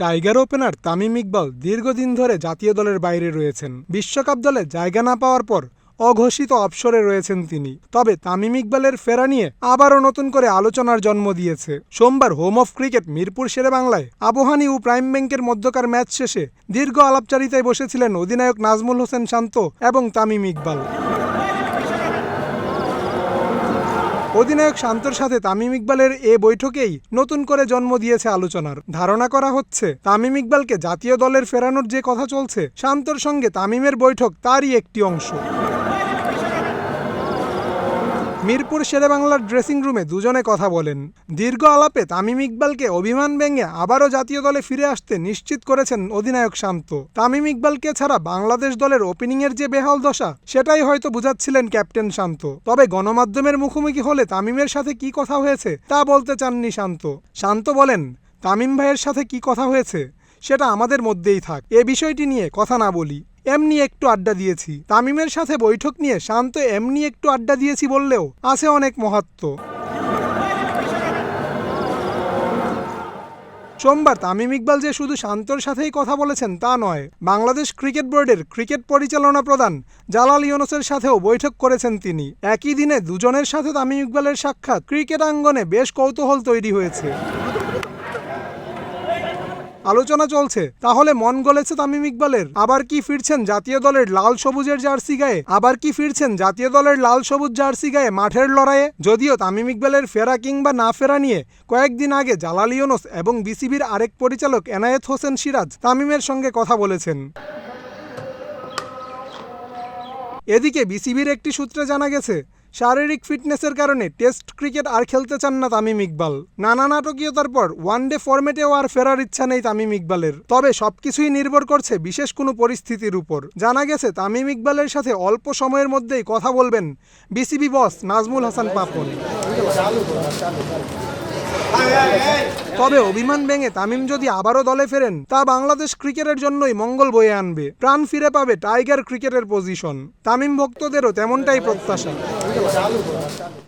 Tiger opener Tamim Iqbal দীর্ঘদিন ধরে জাতীয় দলের বাইরে রয়েছেন। বিশ্বকাপ দলে জায়গা না পাওয়ার পর অঘোষিত অবসরে রয়েছেন তিনি। তবে তামিম ইকবালের ফেরা নিয়ে আবারও নতুন করে আলোচনার জন্ম দিয়েছে। সোমবার home of cricket Mirpur Shere বাংলায় আবহানী ও প্রাইম ব্যাংকের মধ্যকার ম্যাচ শেষে দীর্ঘ আলাপচারিতায় বসেছিলেন অধিনায়ক নাজমুল হোসেন শান্ত এবং তামিম ইকবাল। অধিনায়ক শান্তর সাথে তামিম ইকবালের এ বৈঠকেই নতুন করে জন্ম দিয়েছে আলোচনার। ধারণা করা হচ্ছে, তামিম ইকবালকে জাতীয় দলের ফেরানোর যে কথা চলছে, শান্তর সঙ্গে তামিমের বৈঠক তারই একটি অংশ। মিরপুর শেরেবাংলার ড্রেসিং রুমে দুজনে কথা বলেন। দীর্ঘ আলাপে তামিম ইকবালকে অভিমান ভেঙে আবারও জাতীয় দলে ফিরে আসতে নিশ্চিত করেছেন অধিনায়ক শান্ত। তামিম ইকবালকে ছাড়া বাংলাদেশ দলের ওপেনিংয়ের যে বেহাল দশা, সেটাই হয়তো বুঝাচ্ছিলেন ক্যাপ্টেন শান্ত। তবে গণমাধ্যমের মুখোমুখি হলে তামিমের সাথে কি কথা হয়েছে, তা বলতে চাননি শান্ত। শান্ত বলেন, তামিম ভাইয়ের সাথে কি কথা হয়েছে, সেটা আমাদের মধ্যেই থাক। এ বিষয়টি নিয়ে কথা না বলি। এমনি একটু আড্ডা দিয়েছি। তামিমের সাথে বৈঠক নিয়ে শান্ত এমনি একটু আড্ডা দিয়েছি বললেও আছে অনেক মহাত্ম সোমবার তামিম ইকবাল যে শুধু শান্তর সাথেই কথা বলেছেন তা নয়, বাংলাদেশ ক্রিকেট বোর্ডের ক্রিকেট পরিচালনা প্রধান জালাল ইউনুসের সাথেও বৈঠক করেছেন তিনি। একই দিনে দুজনের সাথে তামিম ইকবালের সাক্ষাৎ ক্রিকেট আঙ্গনে বেশ কৌতূহল তৈরি হয়েছে। আলোচনা চলছে। তাহলে মন গলেছে তামিম ইকবালের আবার কি ফিরছেন জাতীয় দলের লাল সবুজের জার্সি গায়ে? আবার কি ফিরছেন জাতীয় দলের লাল সবুজ জার্সি গায়ে মাঠের লড়াইয়ে? যদিও তামিম ইকবালের ফেরা কিংবা না ফেরা নিয়ে কয়েকদিন আগে জালাল ইউনুস এবং বিসিবির আরেক পরিচালক এনায়েত হোসেন সিরাজ তামিমের সঙ্গে কথা বলেছেন। এদিকে বিসিবির একটি সূত্রে জানা গেছে শারীরিক ফিটনেসের কারণে টেস্ট ক্রিকেট আর খেলতে চান না তামিম ইকবাল। নানা নাটকীয়তার পর ওয়ানডে ফরম্যাটেও আর ফেরার ইচ্ছা নেই তামিম ইকবালের। তবে সবকিছুই নির্ভর করছে বিশেষ কোনো পরিস্থিতির উপর। জানা গেছে, তামিম ইকবালের সাথে অল্প সময়ের মধ্যেই কথা বলবেন বিসিবি বস নাজমুল হাসান পাপন। তবে অভিমান ভেঙে তামিম যদি আবারও দলে ফেরেন, তা বাংলাদেশ ক্রিকেটের জন্যই মঙ্গল বয়ে আনবে। প্রাণ ফিরে পাবে টাইগার ক্রিকেটের পজিশন। তামিম ভক্তদেরও তেমনটাই প্রত্যাশা। 这个啥路？这。